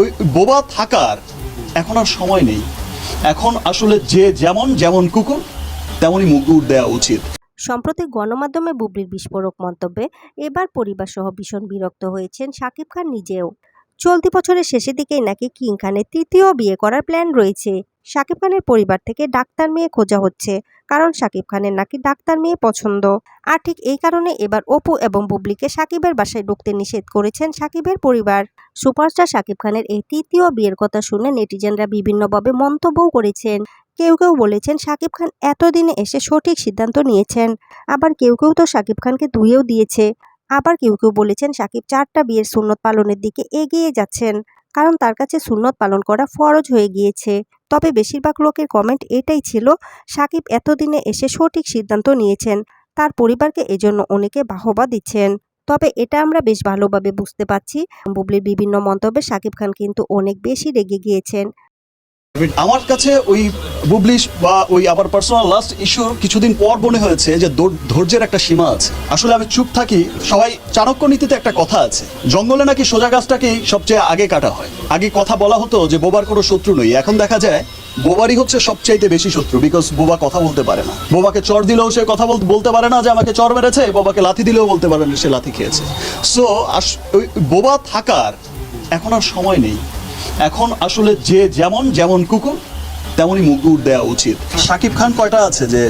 ওই বোবা থাকার এখন আর সময় নেই। এখন আসলে যে যেমন যেমন কুকুর, তেমনই মুগুর দেওয়া উচিত। সম্প্রতি গণমাধ্যমে বুবলির বিস্ফোরক মন্তব্যে এবার পরিবার সহ ভীষণ বিরক্ত হয়েছেন শাকিব খান নিজেও। চলতি বছরের শেষের দিকেই নাকি কিং খানের তৃতীয় বিয়ে করার প্ল্যান রয়েছে। শাকিব খানের পরিবার থেকে ডাক্তার মেয়ে খোঁজা হচ্ছে, কারণ শাকিব খানের নাকি ডাক্তার মেয়ে পছন্দ। আর ঠিক এই কারণে এবার অপু এবং বুবলিকে সাকিবের বাসায় ঢুকতে নিষেধ করেছেন সাকিবের পরিবার। সুপারস্টার শাকিব খানের এই তৃতীয় বিয়ের কথা শুনে নেটিজেনরা বিভিন্নভাবে মন্তব্যও করেছেন। কেউ কেউ বলেছেন শাকিব খান এতদিনে এসে সঠিক সিদ্ধান্ত নিয়েছেন, আবার কেউ কেউ তো শাকিব খানকে ধুয়েও দিয়েছে। আবার কেউ কেউ বলেছেন শাকিব চারটা বিয়ের সুন্নত পালনের দিকে এগিয়ে যাচ্ছেন। কারণ তার কাছে সুন্নত পালন করা ফরজ হয়ে গিয়েছে। তবে বেশিরভাগ লোকের কমেন্ট এটাই ছিল, সাকিব এতদিনে এসে সঠিক সিদ্ধান্ত নিয়েছেন, তার পরিবারকে এজন্য অনেকে বাহবা দিচ্ছেন। তবে এটা আমরা বেশ ভালোভাবে বুঝতে পারছি। বুবলির বিভিন্ন মন্তব্যে সাকিব খান কিন্তু অনেক বেশি রেগে গিয়েছেন। আমার কাছে ওই বুবলিশ বা ওই আবার পার্সোনাল লাস্ট ইস্যু কিছুদিন পর মনে হয়েছে যে ধৈর্যের একটা সীমা আছে। আসলে আমি চুপ থাকি, সবাই চাণক্য নীতিতে একটা কথা আছে। জঙ্গলে নাকি সোজা গাছটাকেই সবচেয়ে আগে কাটা হয়। আগে কথা বলা হতো যে বোবার কোনো শত্রু নেই। এখন দেখা যায়, বোবারই হচ্ছে সবচাইতে বেশি শত্রু বিকজ বোবা কথা বলতে পারে না। বোবাকে চর দিলেও সে কথা বল- বলতে পারে না যে আমাকে চর মেরেছে, বোবাকে লাথি দিলেও বলতে পারে না সে লাথি খেয়েছে। সো ওই বোবা থাকার এখন আর সময় নেই। এখন আসলে যে যেমন যেমন কুকুর, তেমনই মুগুর দেওয়া উচিত। শাকিব খান কয়টা আছে যে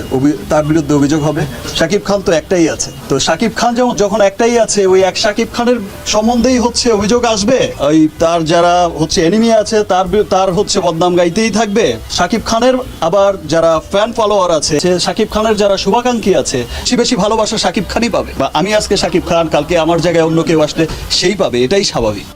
তার বিরুদ্ধে অভিযোগ হবে? শাকিব খান তো একটাই আছে। তো শাকিব খান যেমন যখন একটাই আছে, ওই এক শাকিব খানের সম্বন্ধেই হচ্ছে অভিযোগ আসবে? ওই তার যারা হচ্ছে এনিমি আছে, তার তার হচ্ছে বদনাম গাইতেই থাকবে। শাকিব খানের আবার যারা ফ্যান ফলোয়ার আছে শাকিব খানের যারা শুভাকাঙ্ক্ষী আছে, সে বেশি ভালোবাসা শাকিব খানই পাবে। বা আমি আজকে শাকিব খান, কালকে আমার জায়গায় অন্য কেউ আসলে সেই পাবে, এটাই স্বাভাবিক।